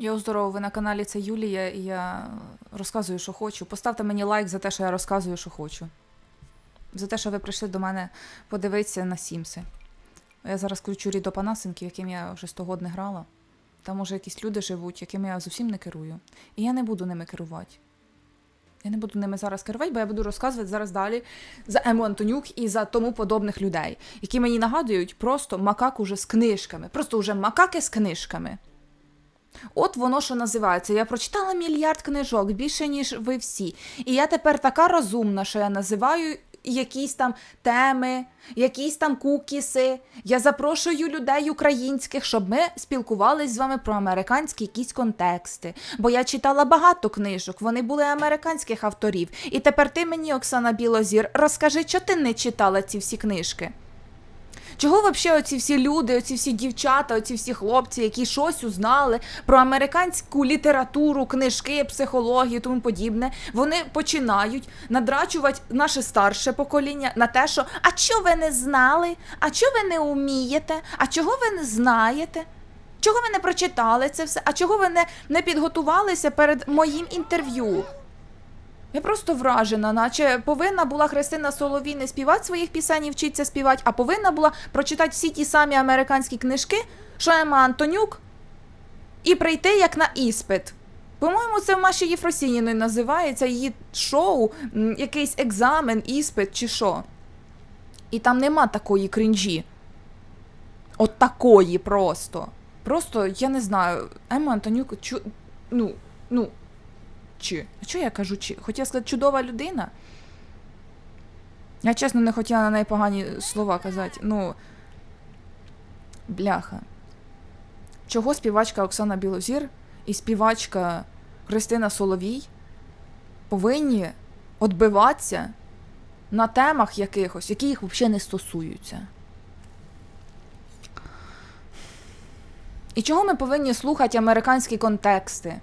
Йо, здорово, ви на каналі це Юлія, і я розказую, що хочу. Поставте мені лайк за те, що я розказую, що хочу. За те, що ви прийшли до мене подивитися на Сімси. Я зараз включу Рідо Панасенків, яким я вже 100 год не грала. Там уже якісь люди живуть, якими я зовсім не керую. І я не буду ними керувати. Я не буду ними зараз керувати, бо я буду розказувати зараз далі за Ему Антонюк і за тому подобних людей, які мені нагадують просто макак уже з книжками. Просто вже макаки з книжками. От воно що називається. Я прочитала мільярд книжок, більше, ніж ви всі. І я тепер така розумна, що я називаю якісь там теми, якісь там кукіси. Я запрошую людей українських, щоб ми спілкувались з вами про американські якісь контексти. Бо я читала багато книжок, вони були американських авторів. І тепер ти мені, Оксана Білозір, розкажи, що ти не читала ці всі книжки? Чого взагалі оці всі люди, оці всі дівчата, оці всі хлопці, які щось узнали про американську літературу, книжки, психологію тому подібне, вони починають надрачувати наше старше покоління на те, що а що ви не знали? А що ви не вмієте? А чого ви не знаєте? Чого ви не прочитали це все? А чого ви не, не підготувалися перед моїм інтерв'ю? Я просто вражена, наче повинна була Христина Соловій не співати своїх пісень і вчитися співати, а повинна була прочитати всі ті самі американські книжки, що Ема Антонюк, і прийти як на іспит. По-моєму, це в Маші Єфросініної називається її шоу, якийсь екзамен, іспит чи що. І там нема такої крінжі. От такої просто. Просто, я не знаю, Ема Антонюк, чу... ну, ну, чи. А чого я кажу чи? Хотіла сказати чудова людина. Я чесно не хотіла на неї погані слова казати. Ну. Бляха. Чого співачка Оксана Білозір і співачка Христина Соловій повинні відбиватися на темах якихось, які їх взагалі не стосуються? І чого ми повинні слухати американські контексти?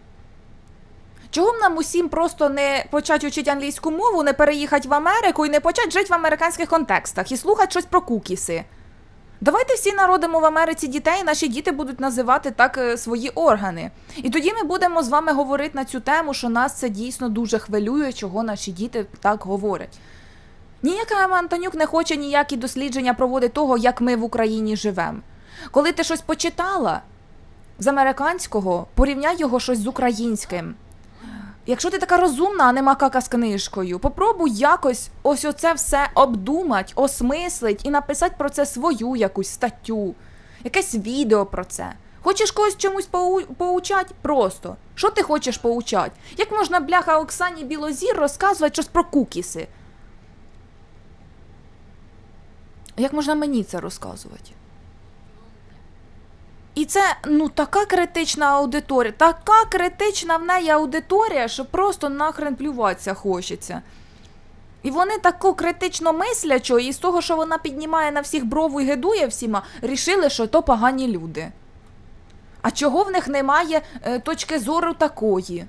Чого б нам усім просто не почати вчити англійську мову, не переїхати в Америку і не почати жити в американських контекстах і слухати щось про кукіси? Давайте всі народимо в Америці дітей, і наші діти будуть називати так е, свої органи. І тоді ми будемо з вами говорити на цю тему, що нас це дійсно дуже хвилює, чого наші діти так говорять. Ніяка Антонюк не хоче ніякі дослідження проводити того, як ми в Україні живемо. Коли ти щось почитала з американського, порівняй його щось з українським. Якщо ти така розумна, а не макака з книжкою, попробуй якось ось оце все обдумати, осмислить і написати про це свою якусь статтю, якесь відео про це. Хочеш когось чомусь поу- поучать? Просто. Що ти хочеш поучать? Як можна, бляха, Оксані Білозір розказувати щось про кукіси? Як можна мені це розказувати? І це ну така критична аудиторія, така критична в неї аудиторія, що просто нахрен плюватися хочеться. І вони тако критично мислять, що і з того, що вона піднімає на всіх брову і гидує всіма, рішили, що то погані люди. А чого в них немає е, точки зору такої?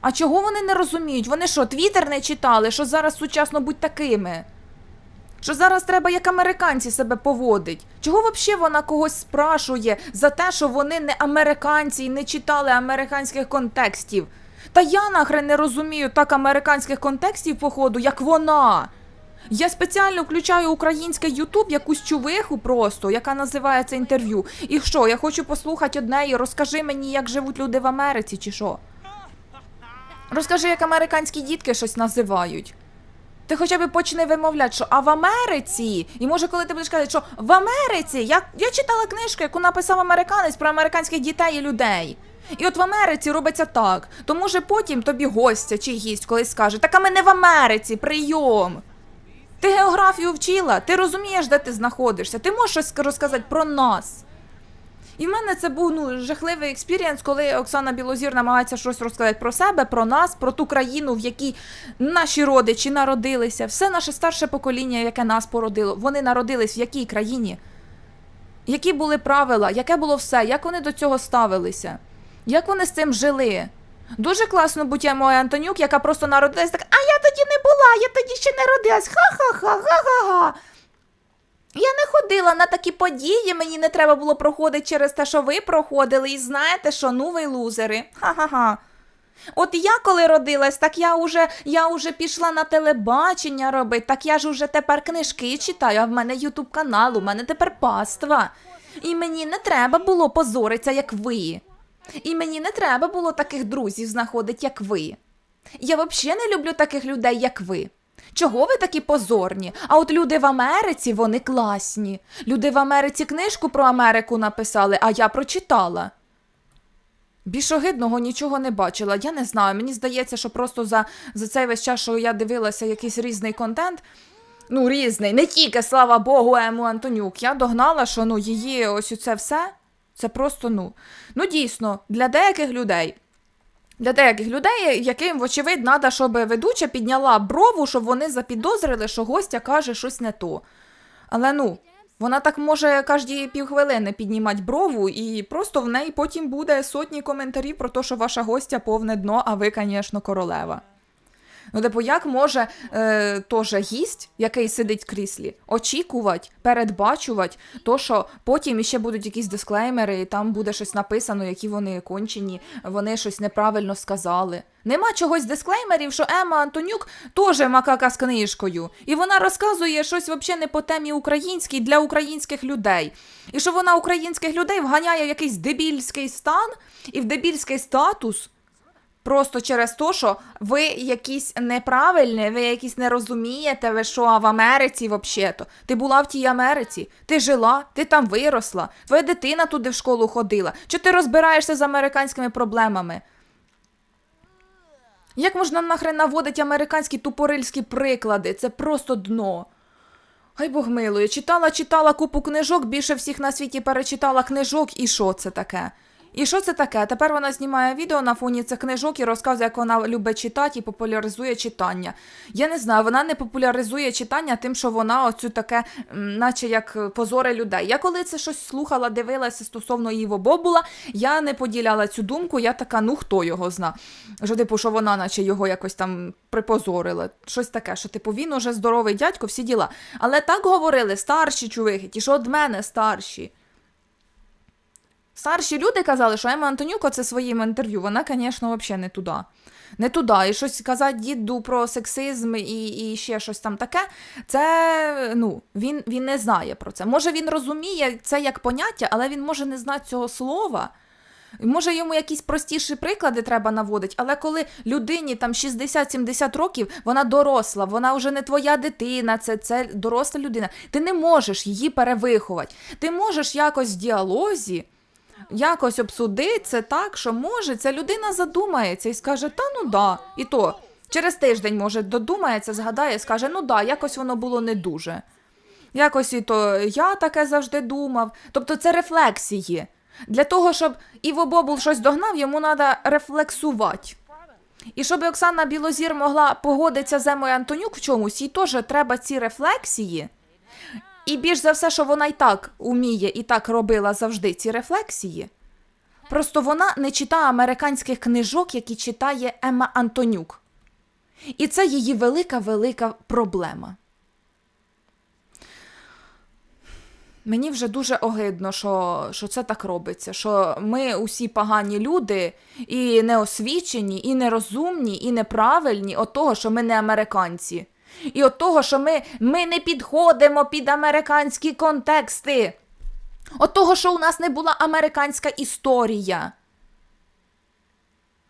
А чого вони не розуміють? Вони що, твіттер не читали, що зараз сучасно будь такими? Що зараз треба як американці себе поводить? Чого взагалі вона когось спрашує за те, що вони не американці і не читали американських контекстів? Та я нахрен не розумію так американських контекстів, походу, як вона. Я спеціально включаю український Ютуб, якусь чувиху просто, яка називається інтерв'ю. І що, я хочу послухати одне і розкажи мені, як живуть люди в Америці, чи що? Розкажи, як американські дітки щось називають. Ти хоча б почни вимовляти, що а в Америці, і може, коли ти будеш казати, що в Америці я, я читала книжку, яку написав американець про американських дітей і людей. І от в Америці робиться так. То може потім тобі гостя чи гість колись скаже, так а ми не в Америці, прийом. Ти географію вчила, ти розумієш, де ти знаходишся, ти можеш щось розказати про нас. І в мене це був ну, жахливий експірієнс, коли Оксана Білозір намагається щось розказати про себе, про нас, про ту країну, в якій наші родичі народилися, все наше старше покоління, яке нас породило, вони народились в якій країні? Які були правила, яке було все, як вони до цього ставилися, як вони з цим жили? Дуже класно будь моя Антонюк, яка просто народилась так, а я тоді не була, я тоді ще не родилась. Ха-ха-ха, ха-ха-ха. Я не ходила на такі події, мені не треба було проходити через те, що ви проходили, і знаєте, що ну ви лузери. Ха-ха-ха. От я коли родилась, так я уже, я уже пішла на телебачення робити, так я ж уже тепер книжки читаю, а в мене ютуб канал, у мене тепер паства. І мені не треба було позоритися, як ви. І мені не треба було таких друзів знаходити, як ви. Я взагалі не люблю таких людей, як ви. Чого ви такі позорні? А от люди в Америці, вони класні. Люди в Америці книжку про Америку написали, а я прочитала. Більш огидного нічого не бачила. Я не знаю. Мені здається, що просто за, за цей весь час, що я дивилася якийсь різний контент. Ну, різний, не тільки, слава Богу, Ему Антонюк. Я догнала, що ну, її ось це все. Це просто ну. Ну, дійсно, для деяких людей. Для деяких людей, яким, вочевидь, треба, щоб ведуча підняла брову, щоб вони запідозрили, що гостя каже щось не то. Але ну, вона так може кожні півхвилини піднімати брову, і просто в неї потім буде сотні коментарів про те, що ваша гостя повне дно, а ви, звісно, королева. Ну, типу, як може е, теж гість, який сидить в кріслі, очікувати, передбачувати, то, що потім іще будуть якісь дисклеймери, і там буде щось написано, які вони кончені, вони щось неправильно сказали. Нема чогось дисклеймерів, що Ема Антонюк теж макака з книжкою, і вона розказує щось взагалі не по темі українській для українських людей. І що вона українських людей вганяє в якийсь дебільський стан і в дебільський статус. Просто через те, що ви якісь неправильні, ви якісь не розумієте, ви що, в Америці взагалі-то. Ти була в тій Америці, ти жила, ти там виросла, твоя дитина туди в школу ходила. Чи ти розбираєшся з американськими проблемами? Як можна нахрен наводити американські тупорильські приклади? Це просто дно. Хай Бог милує, читала, читала купу книжок, більше всіх на світі перечитала книжок, і що це таке? І що це таке? Тепер вона знімає відео на фоні цих книжок і розказує, як вона любить читати і популяризує читання. Я не знаю, вона не популяризує читання тим, що вона оцю таке, наче як позори людей. Я коли це щось слухала, дивилася стосовно Іво Бобула, я не поділяла цю думку, я така, ну хто його зна. Що, типу, що вона, наче його якось там припозорила. Щось таке, що типу він уже здоровий дядько, всі діла. Але так говорили старші чувихи, ті, що від мене старші. Старші люди казали, що Ема Антонюк це своїм інтерв'ю, вона, звісно, взагалі не туди. Не туди. І щось казати діду про сексизм і, і ще щось там таке. Це ну, він, він не знає про це. Може, він розуміє це як поняття, але він може не знати цього слова. Може, йому якісь простіші приклади треба наводити, але коли людині там 60-70 років, вона доросла, вона вже не твоя дитина, це, це доросла людина. Ти не можеш її перевиховати. Ти можеш якось в діалозі якось обсудити це так, що може ця людина задумається і скаже, та ну да, і то через тиждень, може, додумається, згадає, скаже, ну да, якось воно було не дуже. Якось і то я таке завжди думав. Тобто це рефлексії. Для того, щоб Іво Бобул щось догнав, йому треба рефлексувати. І щоб Оксана Білозір могла погодитися з Емою Антонюк в чомусь, їй теж треба ці рефлексії. І більш за все, що вона і так уміє і так робила завжди ці рефлексії. Просто вона не читає американських книжок, які читає Емма Антонюк. І це її велика-велика проблема. Мені вже дуже огидно, що, що це так робиться. Що ми усі погані люди, і неосвічені, і нерозумні, і неправильні от того, що ми не американці. І от того, що ми, ми не підходимо під американські контексти. От того, що у нас не була американська історія.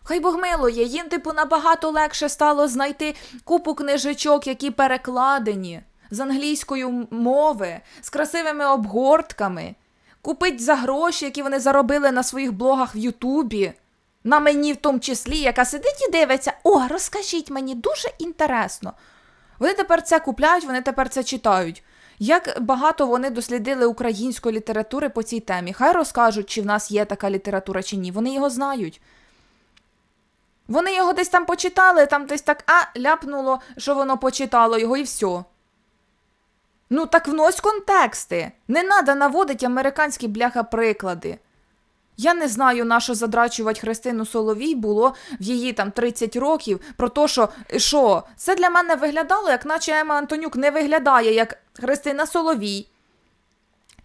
Хай Бог милує, їм, типу, набагато легше стало знайти купу книжечок, які перекладені з англійської мови, з красивими обгортками, купить за гроші, які вони заробили на своїх блогах в Ютубі. На мені в тому числі, яка сидить і дивиться, о, розкажіть мені, дуже інтересно. Вони тепер це купляють, вони тепер це читають. Як багато вони дослідили української літератури по цій темі? Хай розкажуть, чи в нас є така література, чи ні. Вони його знають. Вони його десь там почитали, там десь так а ляпнуло, що воно почитало його, і все. Ну, так внось контексти. Не треба наводити американські бляха приклади. Я не знаю, на що задрачувати Христину Соловій було в її там 30 років про те, що що це для мене виглядало, як наче Ема Антонюк не виглядає як Христина Соловій.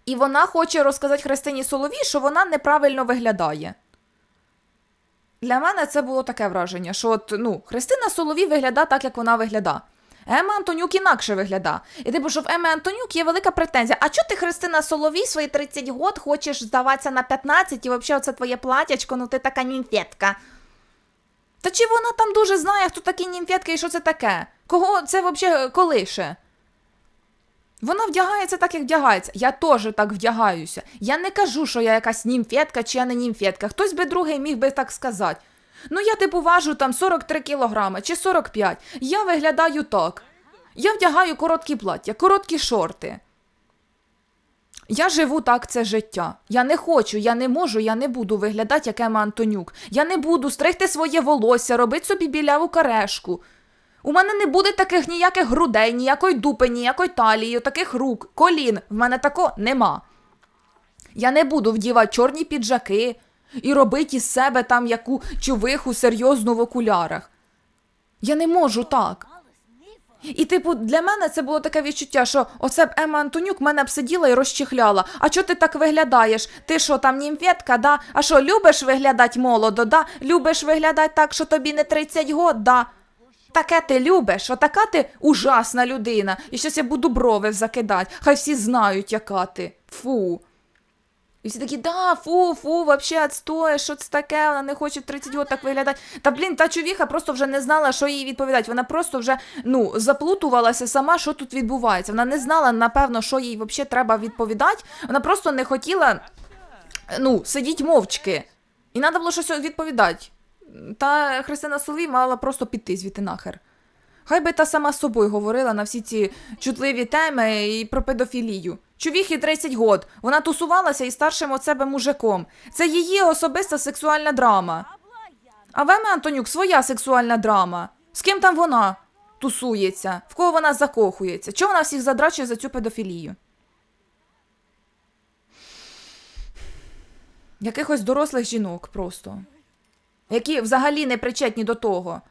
І вона хоче розказати Христині Соловій, що вона неправильно виглядає. Для мене це було таке враження, що от, ну, Христина Соловій виглядає так, як вона виглядає. Ема Антонюк інакше виглядає. І типу, що в Еми Антонюк є велика претензія. А чого ти, Христина Соловій, свої 30 год хочеш здаватися на 15 і взагалі оце твоє платячко, ну ти така німфетка. Та чи вона там дуже знає, хто такі німфетки і що це таке? Кого це взагалі колише? Вона вдягається так, як вдягається. Я теж так вдягаюся. Я не кажу, що я якась німфетка чи я не німфетка. Хтось би другий міг би так сказати. Ну, я типу важу там 43 кілограми чи 45. Я виглядаю так. Я вдягаю короткі плаття, короткі шорти. Я живу так це життя. Я не хочу, я не можу, я не буду виглядати як Ема Антонюк. Я не буду стригти своє волосся, робити собі біляву карешку. У мене не буде таких ніяких грудей, ніякої дупи, ніякої талії, таких рук, колін. В мене тако нема. Я не буду вдівати чорні піджаки і робити із себе там яку чувиху серйозну в окулярах. Я не можу так. І, типу, для мене це було таке відчуття, що оце б Ема Антонюк мене б сиділа і розчихляла. А чого ти так виглядаєш? Ти що, там німфетка, да? А що, любиш виглядати молодо, да? Любиш виглядати так, що тобі не 30 год, да? Таке ти любиш, отака ти ужасна людина. І щось я буду брови закидати. Хай всі знають, яка ти. Фу. І всі такі, да, фу, фу, вообще отстой, що це таке, вона не хоче в 30 років так виглядати. Та блін, та чувіха просто вже не знала, що їй відповідати. Вона просто вже ну, заплутувалася сама, що тут відбувається. Вона не знала, напевно, що їй взагалі треба відповідати. Вона просто не хотіла ну, сидіть мовчки. І треба було щось відповідати. Та Христина Соловій мала просто піти звідти нахер. Хай би та сама з собою говорила на всі ці чутливі теми і про педофілію. Чувіхі 30 год. Вона тусувалася із старшим от себе мужиком. Це її особиста сексуальна драма. А в Еми Антонюк своя сексуальна драма. З ким там вона тусується? В кого вона закохується? Чого вона всіх задрачує за цю педофілію? Якихось дорослих жінок просто які взагалі не причетні до того.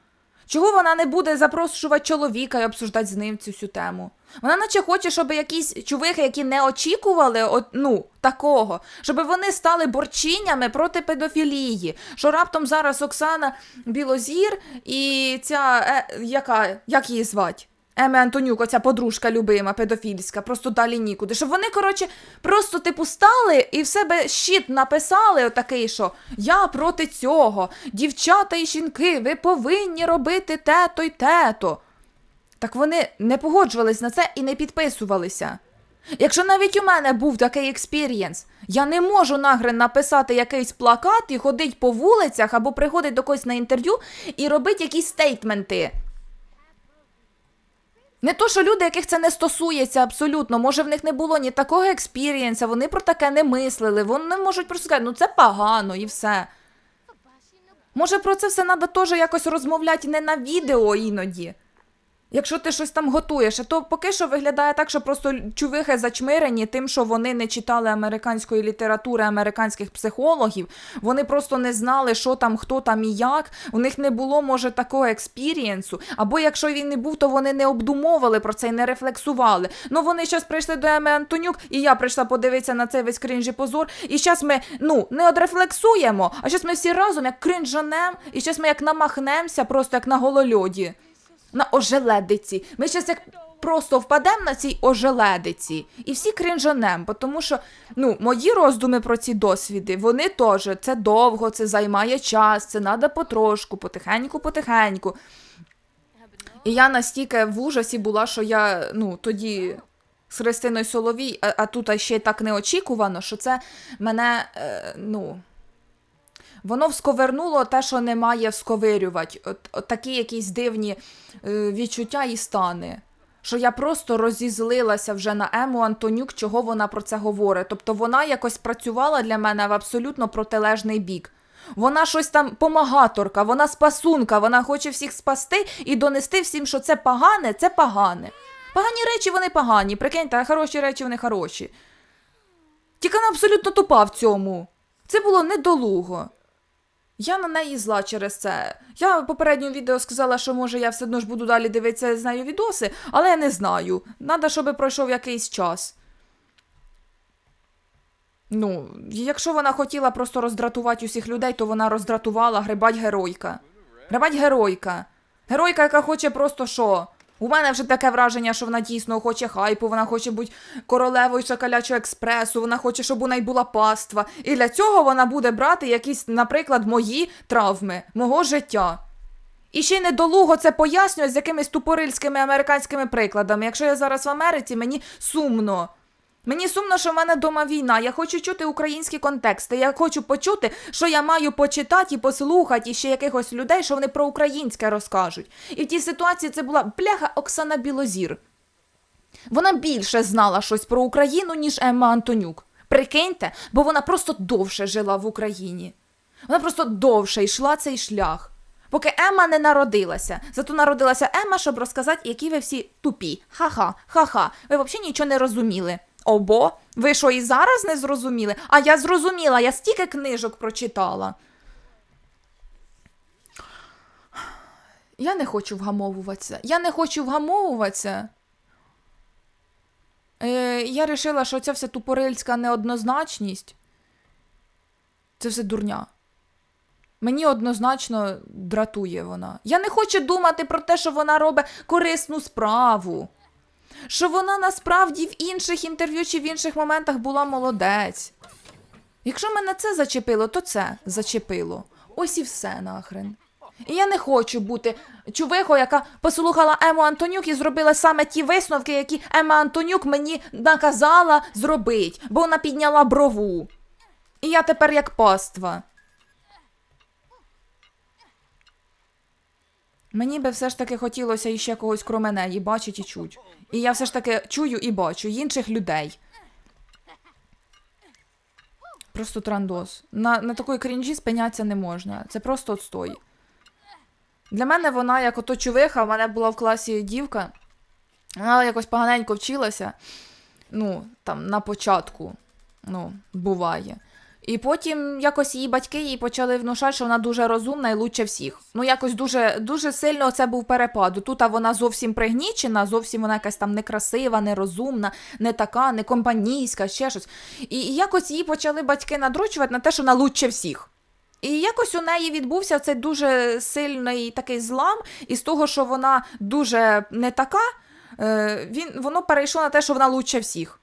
Чого вона не буде запрошувати чоловіка і обсуждати з ним цю всю тему? Вона наче хоче, щоб якісь чувихи, які не очікували от, ну, такого, щоб вони стали борчинями проти педофілії. Що раптом зараз Оксана Білозір і ця, е, яка, як її звати? Еме Антонюк, оця подружка любима, педофільська, просто далі нікуди. Щоб вони, коротше, просто типу стали і в себе щит написали, отакий, що я проти цього. Дівчата і жінки, ви повинні робити те-то й те-то. Так вони не погоджувались на це і не підписувалися. Якщо навіть у мене був такий експірієнс, я не можу нагрен написати якийсь плакат і ходить по вулицях або приходить до когось на інтерв'ю і робити якісь стейтменти. Не то, що люди, яких це не стосується абсолютно, може в них не було ні такого експірієнса, вони про таке не мислили, вони можуть просто сказати, ну це погано і все. Може про це все треба теж якось розмовляти не на відео іноді. Якщо ти щось там готуєш, то поки що виглядає так, що просто чувихи зачмирені тим, що вони не читали американської літератури, американських психологів, вони просто не знали, що там, хто там і як. У них не було, може, такого експірієнсу. Або якщо він не був, то вони не обдумовували про це і не рефлексували. Ну вони зараз прийшли до Еми Антонюк, і я прийшла подивитися на цей весь крінж і позор. І зараз ми ну не одрефлексуємо, а зараз ми всі разом як кринжанем, і зараз ми як намахнемося, просто як на голольоді на ожеледиці. Ми зараз як просто впадемо на цій ожеледиці і всі кринжанем, тому що ну, мої роздуми про ці досвіди, вони теж це довго, це займає час, це треба потрошку, потихеньку, потихеньку. І я настільки в ужасі була, що я ну, тоді. З Христиною Соловій, а, а тут ще й так неочікувано, що це мене, е, ну, Воно всковернуло те, що не має всковирювати. От, от такі якісь дивні е, відчуття і стани. Що я просто розізлилася вже на Ему Антонюк, чого вона про це говорить. Тобто вона якось працювала для мене в абсолютно протилежний бік. Вона щось там помагаторка, вона спасунка, вона хоче всіх спасти і донести всім, що це погане, це погане. Погані речі вони погані, прикиньте, а хороші речі вони хороші. Тільки вона абсолютно тупа в цьому. Це було недолуго. Я на неї зла через це. Я в попередньому відео сказала, що може я все одно ж буду далі дивитися з нею відоси, але я не знаю. Надо, щоб пройшов якийсь час. Ну, якщо вона хотіла просто роздратувати усіх людей, то вона роздратувала грибать геройка. Грибать геройка. Геройка, яка хоче просто що? У мене вже таке враження, що вона дійсно хоче хайпу, вона хоче бути королевою шакалячого експресу, вона хоче, щоб у неї була паства. І для цього вона буде брати якісь, наприклад, мої травми, мого життя. І ще й недолуго це пояснює з якимись тупорильськими американськими прикладами. Якщо я зараз в Америці, мені сумно. Мені сумно, що в мене дома війна. Я хочу чути українські контексти. Я хочу почути, що я маю почитати і послухати ще якихось людей, що вони про українське розкажуть. І в тій ситуації це була бляха Оксана Білозір. Вона більше знала щось про Україну, ніж Емма Антонюк. Прикиньте, бо вона просто довше жила в Україні. Вона просто довше йшла цей шлях. Поки Емма не народилася. Зато народилася Емма, щоб розказати, які ви всі тупі. Ха-ха, ха-ха. Ви взагалі нічого не розуміли. Обо, ви що і зараз не зрозуміли? А я зрозуміла, я стільки книжок прочитала. Я не хочу вгамовуватися. Я не хочу вгамовуватися. Е, я вирішила, що ця вся тупорильська неоднозначність це все дурня. Мені однозначно дратує вона. Я не хочу думати про те, що вона робить корисну справу. Що вона насправді в інших інтерв'ю чи в інших моментах була молодець. Якщо мене це зачепило, то це зачепило. Ось і все нахрен. І я не хочу бути чувихою, яка послухала Ему Антонюк і зробила саме ті висновки, які Ема Антонюк мені наказала зробити, бо вона підняла брову. І я тепер як паства. Мені би все ж таки хотілося іще когось кроме неї бачить і чуть. І я все ж таки чую і бачу інших людей. Просто трандос. На, на такої крінжі спинятися не можна. Це просто отстой. Для мене вона як ото чувиха, в мене була в класі дівка. Вона якось поганенько вчилася. Ну, там, на початку. Ну, буває. І потім якось її батьки їй почали внушати, що вона дуже розумна і лучше всіх. Ну, якось дуже дуже сильно це був перепад. Тут вона зовсім пригнічена, зовсім вона якась там некрасива, нерозумна, не така, не компанійська, ще щось. І, і якось її почали батьки надручувати на те, що вона лучше всіх. І якось у неї відбувся цей дуже сильний такий злам, із того, що вона дуже не така, е, він, воно перейшло на те, що вона лучше всіх.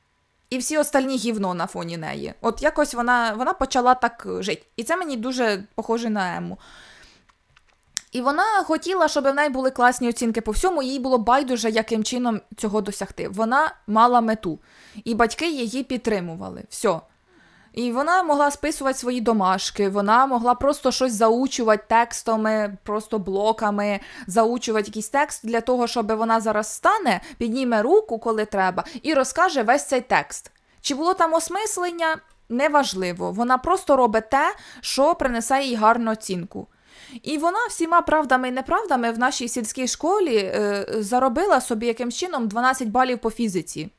І всі остальні гівно на фоні неї. От якось вона вона почала так жити. І це мені дуже похоже на Ему. І вона хотіла, щоб в неї були класні оцінки по всьому, їй було байдуже, яким чином цього досягти. Вона мала мету, і батьки її підтримували. Все. І вона могла списувати свої домашки, вона могла просто щось заучувати текстами, просто блоками, заучувати якийсь текст для того, щоб вона зараз стане, підніме руку, коли треба, і розкаже весь цей текст. Чи було там осмислення? Неважливо. Вона просто робить те, що принесе їй гарну оцінку. І вона всіма правдами і неправдами в нашій сільській школі е, заробила собі якимсь чином 12 балів по фізиці.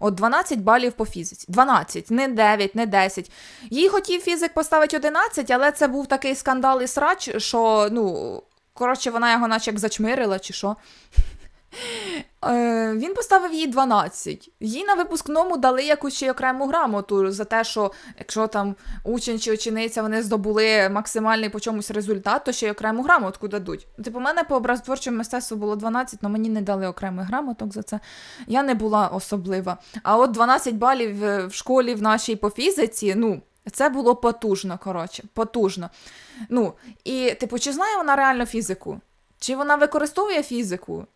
От 12 балів по фізиці. 12, не 9, не 10. Їй хотів фізик поставити 11, але це був такий скандал і срач, що, ну, коротше, вона його наче як зачмирила, чи що. Е, Він поставив їй 12. Їй на випускному дали якусь ще окрему грамоту за те, що якщо там учень чи учениця вони здобули максимальний по чомусь результат, то ще й окрему грамотку дадуть. Типу, у мене по образотворчому мистецтву було 12, але мені не дали окремих грамоток за це. Я не була особлива. А от 12 балів в школі в нашій по фізиці, ну. Це було потужно, коротше, потужно. Ну, і, типу, чи знає вона реально фізику? Чи вона використовує фізику?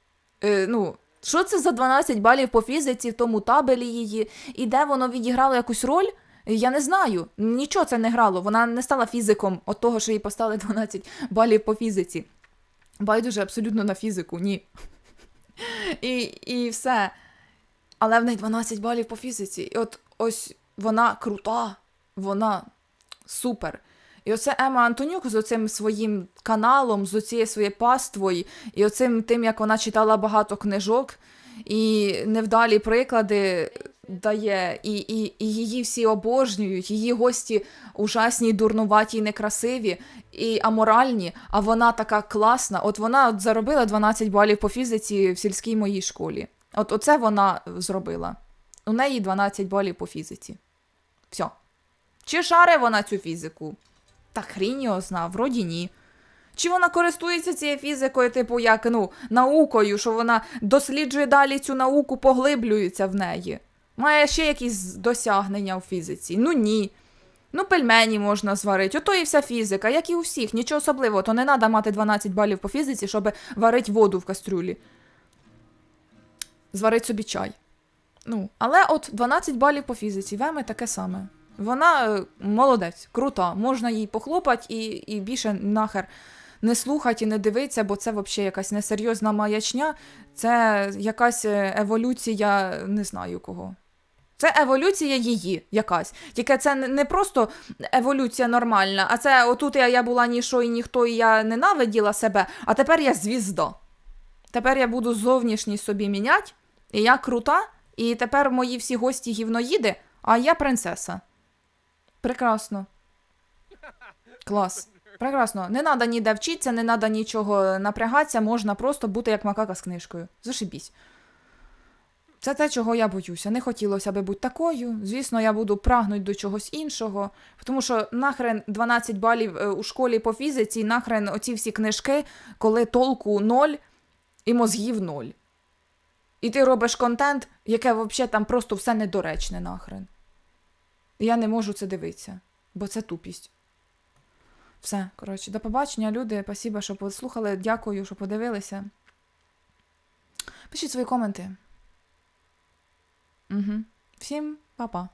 Е, ну, що це за 12 балів по фізиці в тому табелі її, і де воно відіграло якусь роль? Я не знаю. Нічого це не грало. Вона не стала фізиком от того, що їй поставили 12 балів по фізиці. Байдуже абсолютно на фізику, ні. І, І все. Але в неї 12 балів по фізиці. І от ось вона крута, вона супер. І оце Ема Антонюк з оцим своїм каналом, з оцією своєю паствою, і оцим тим, як вона читала багато книжок, і невдалі приклади дає, і, і, і її всі обожнюють, її гості ужасні, дурнуваті, некрасиві і аморальні, а вона така класна. От вона от заробила 12 балів по фізиці в сільській моїй школі. От оце вона зробила. У неї 12 балів по фізиці. Все. Чи шаре вона цю фізику? Та хрінь його зна, вроді ні. Чи вона користується цією фізикою, типу, як ну, наукою, що вона досліджує далі цю науку, поглиблюється в неї? Має ще якісь досягнення у фізиці? Ну ні. Ну, пельмені можна зварити, ото і вся фізика, як і у всіх, нічого особливого, то не треба мати 12 балів по фізиці, щоб варити воду в кастрюлі. Зварить собі чай. Ну, але от 12 балів по фізиці, веме таке саме. Вона е, молодець, крута, можна їй похлопати і, і більше нахер не слухати і не дивитися, бо це взагалі якась несерйозна маячня, це якась е, еволюція, не знаю кого. Це еволюція її якась. Тільки це не- просто еволюція нормальна, а це отут я, я була ніщо і ніхто, і я ненавиділа себе, а тепер я звізда. Тепер я буду зовнішність собі міняти, і я крута, і тепер мої всі гості гівноїди, а я принцеса. Прекрасно. Клас. Прекрасно. Не треба ніде вчитися, не треба нічого напрягатися, можна просто бути як макака з книжкою. Зашибісь. Це те, чого я боюся. Не хотілося би бути такою. Звісно, я буду прагнути до чогось іншого, тому що нахрен 12 балів е, у школі по фізиці, нахрен оці всі книжки, коли толку ноль і мозгів ноль. І ти робиш контент, яке взагалі там просто все недоречне нахрен. Я не можу це дивитися, бо це тупість. Все, коротше, до побачення, люди. Спасибо, що послухали. Дякую, що подивилися. Пишіть свої коменти. Угу. Всім па-па.